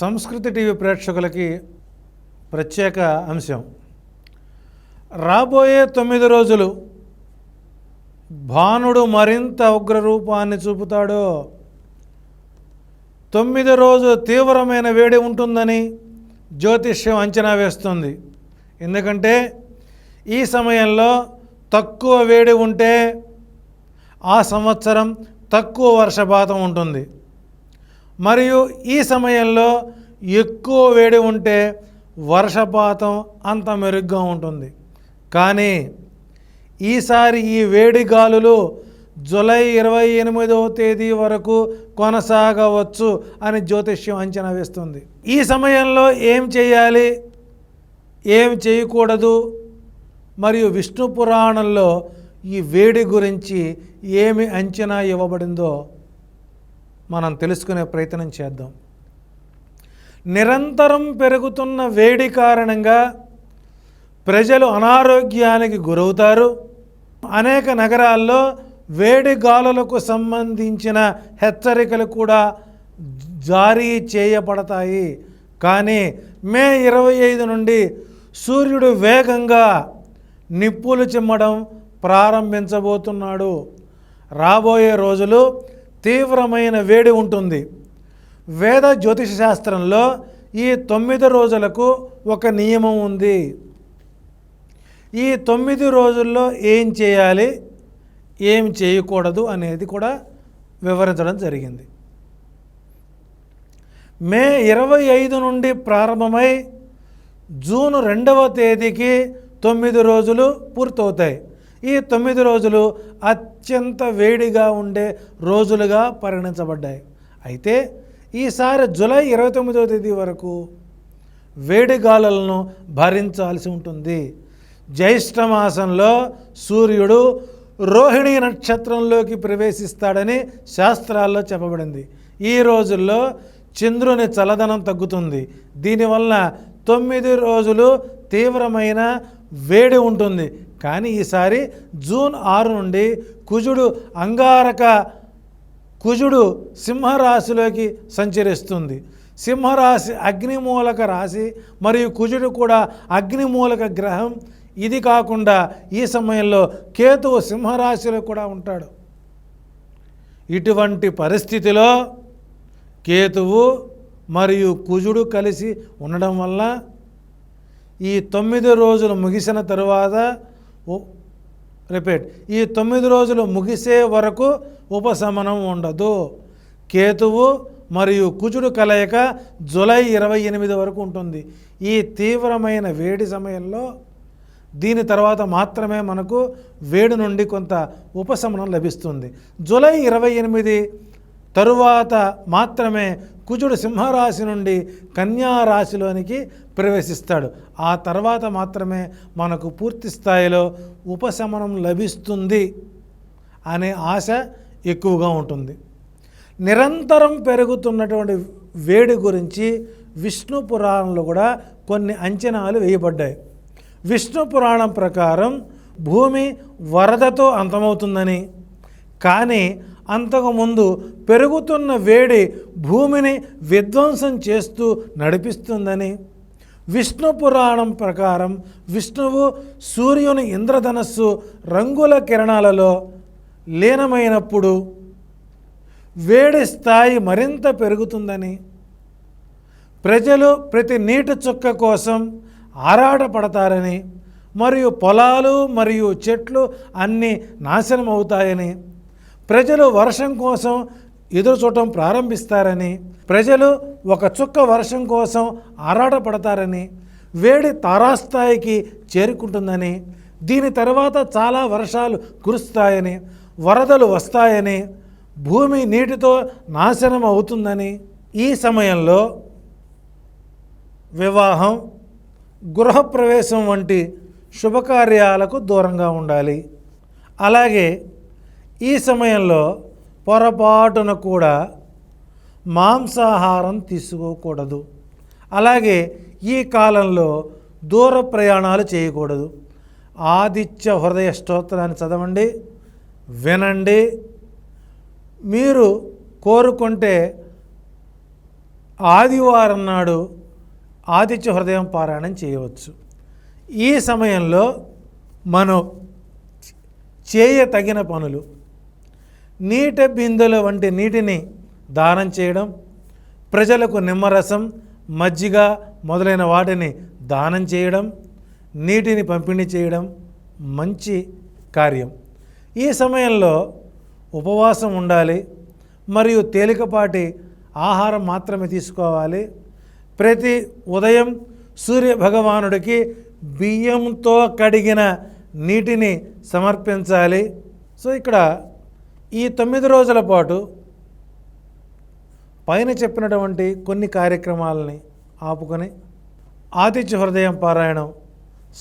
సంస్కృతి టీవీ ప్రేక్షకులకి ప్రత్యేక అంశం. రాబోయే తొమ్మిది రోజులు భానుడు మరింత ఉగ్రరూపాన్ని చూపుతాడో? తొమ్మిది రోజు తీవ్రమైన వేడి ఉంటుందని జ్యోతిష్యం అంచనా వేస్తుంది. ఎందుకంటే ఈ సమయంలో తక్కువ వేడి ఉంటే ఆ సంవత్సరం తక్కువ వర్షపాతం ఉంటుంది. మరియు ఈ సమయంలో ఎక్కువ వేడి ఉంటే వర్షపాతం అంత మెరుగ్గా ఉంటుంది. కానీ ఈసారి ఈ వేడి గాలులు జూలై ఇరవై ఎనిమిదవ తేదీ వరకు కొనసాగవచ్చు అని జ్యోతిష్యం అంచనా వేస్తుంది. ఈ సమయంలో ఏం చేయాలి? ఏం చేయకూడదు? మరియు విష్ణు పురాణంలో ఈ వేడి గురించి ఏమి అంచనా ఇవ్వబడిందో మనం తెలుసుకునే ప్రయత్నం చేద్దాం. నిరంతరం పెరుగుతున్న వేడి కారణంగా ప్రజలు అనారోగ్యానికి గురవుతారు. అనేక నగరాల్లో వేడి గాలులకు సంబంధించిన హెచ్చరికలు కూడా జారీ చేయబడతాయి. కానీ మే ఇరవై ఐదు నుండి సూర్యుడు వేగంగా నిప్పులు చిమ్మడం ప్రారంభించబోతున్నాడు. రాబోయే రోజులు తీవ్రమైన వేడి ఉంటుంది. వేద జ్యోతిష శాస్త్రంలో ఈ తొమ్మిది రోజులకు ఒక నియమం ఉంది. ఈ తొమ్మిది రోజుల్లో ఏం చేయాలి? ఏం చేయకూడదు అనేది కూడా వివరించడం జరిగింది. మే ఇరవై ఐదు నుండి ప్రారంభమై జూన్ రెండవ తేదీకి తొమ్మిది రోజులు పూర్తవుతాయి. ఈ తొమ్మిది రోజులు అత్యంత వేడిగా ఉండే రోజులుగా పరిగణించబడ్డాయి. అయితే ఈసారి జూలై ఇరవై తొమ్మిదవ తేదీ వరకు వేడి గాలులను భరించాల్సి ఉంటుంది. జ్యేష్ఠ మాసంలో సూర్యుడు రోహిణి నక్షత్రంలోకి ప్రవేశిస్తాడని శాస్త్రాల్లో చెప్పబడింది. ఈ రోజుల్లో చంద్రుని చల్లదనం తగ్గుతుంది. దీనివల్ల తొమ్మిది రోజులు తీవ్రమైన వేడి ఉంటుంది. కానీ ఈసారి జూన్ ఆరు నుండి కుజుడు అంగారక కుజుడు సింహరాశిలోకి సంచరిస్తుంది. సింహరాశి అగ్నిమూలక రాశి మరియు కుజుడు కూడా అగ్నిమూలక గ్రహం. ఇది కాకుండా ఈ సమయంలో కేతువు సింహరాశిలో కూడా ఉంటాడు. ఇటువంటి పరిస్థితిలో కేతువు మరియు కుజుడు కలిసి ఉండడం వల్ల ఈ తొమ్మిది రోజులు ముగిసిన తరువాత రిపీట్. ఈ తొమ్మిది రోజులు ముగిసే వరకు ఉపశమనం ఉండదు. కేతువు మరియు కుజుడు కలయిక జులై ఇరవై ఎనిమిది వరకు ఉంటుంది. ఈ తీవ్రమైన వేడి సమయంలో దీని తర్వాత మాత్రమే మనకు వేడి నుండి కొంత ఉపశమనం లభిస్తుంది. జులై ఇరవై ఎనిమిది తరువాత మాత్రమే కుజుడు సింహరాశి నుండి కన్యా రాశిలోనికి ప్రవేశిస్తాడు. ఆ తర్వాత మాత్రమే మనకు పూర్తి స్థాయిలో ఉపశమనం లభిస్తుంది అనే ఆశ ఎక్కువగా ఉంటుంది. నిరంతరం పెరుగుతున్నటువంటి వేడి గురించి విష్ణు పురాణంలో కూడా కొన్ని అంచనాలు వేయబడ్డాయి. విష్ణు పురాణం ప్రకారం భూమి వరదతో అంతమవుతుందని కానీ అంతకుముందు పెరుగుతున్న వేడి భూమిని విధ్వంసం చేస్తూ నడిపిస్తుందని. విష్ణు పురాణం ప్రకారం విష్ణువు సూర్యుని ఇంద్రధనస్సు రంగుల కిరణాలలో లీనమైనప్పుడు వేడి స్థాయి మరింత పెరుగుతుందని. ప్రజలు ప్రతి నీటి చుక్క కోసం ఆరాటపడతారని మరియు పొలాలు మరియు చెట్లు అన్నీ నాశనం అవుతాయని ప్రజలు వర్షం కోసం ఎదురు చూడటం ప్రారంభిస్తారని ప్రజలు ఒక చుక్క వర్షం కోసం ఆరాటపడతారని వేడి తారాస్థాయికి చేరుకుంటుందని దీని తర్వాత చాలా వర్షాలు కురుస్తాయని వరదలు వస్తాయని భూమి నీటితో నాశనం అవుతుందని ఈ సమయంలో వివాహం గృహప్రవేశం వంటి శుభకార్యాలకు దూరంగా ఉండాలి. అలాగే ఈ సమయంలో పొరపాటున కూడా మాంసాహారం తీసుకోకూడదు. అలాగే ఈ కాలంలో దూర ప్రయాణాలు చేయకూడదు. ఆదిత్య హృదయ స్తోత్రాన్ని చదవండి వినండి. మీరు కోరుకుంటే ఆదివారం నాడు ఆదిత్య హృదయం పారాయణం చేయవచ్చు. ఈ సమయంలో మనం చేయ తగిన పనులు నీట బిందెల వంటి నీటిని దానం చేయడం ప్రజలకు నిమ్మరసం మజ్జిగ మొదలైన వాటిని దానం చేయడం నీటిని పంపిణీ చేయడం మంచి కార్యం. ఈ సమయంలో ఉపవాసం ఉండాలి మరియు తేలికపాటి ఆహారం మాత్రమే తీసుకోవాలి. ప్రతి ఉదయం సూర్య భగవానుడికి బియ్యంతో కడిగిన నీటిని సమర్పించాలి. సో ఇక్కడ ఈ తొమ్మిది రోజుల పాటు పైన చెప్పినటువంటి కొన్ని కార్యక్రమాలని ఆపుకొని ఆతిథ్య హృదయం పారాయణం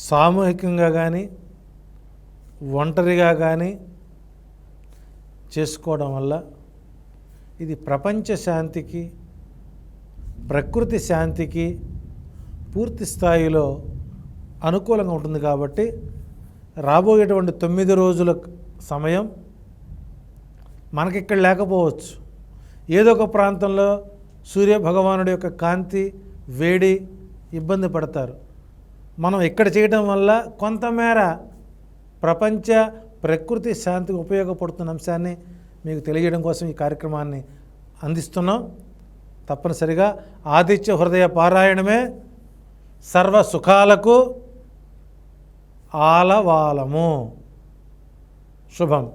సామూహికంగా కానీ ఒంటరిగా కానీ చేసుకోవడం వల్ల ఇది ప్రపంచ శాంతికి ప్రకృతి శాంతికి పూర్తి స్థాయిలో అనుకూలంగా ఉంటుంది కాబట్టి రాబోయేటువంటి తొమ్మిది రోజుల సమయం మనకి ఇక్కడ లేకపోవచ్చు. ఏదో ఒక ప్రాంతంలో సూర్య భగవానుడి యొక్క కాంతి వేడి ఇబ్బంది పడతారు. మనం ఇక్కడ చేయడం వల్ల కొంతమేర ప్రపంచ ప్రకృతి శాంతికి ఉపయోగపడుతున్న అంశాన్ని మీకు తెలియజేయడం కోసం ఈ కార్యక్రమాన్ని అందిస్తున్నాం. తప్పనిసరిగా ఆదిత్య హృదయ పారాయణమే సర్వ సుఖాలకు ఆలవాలము. శుభం.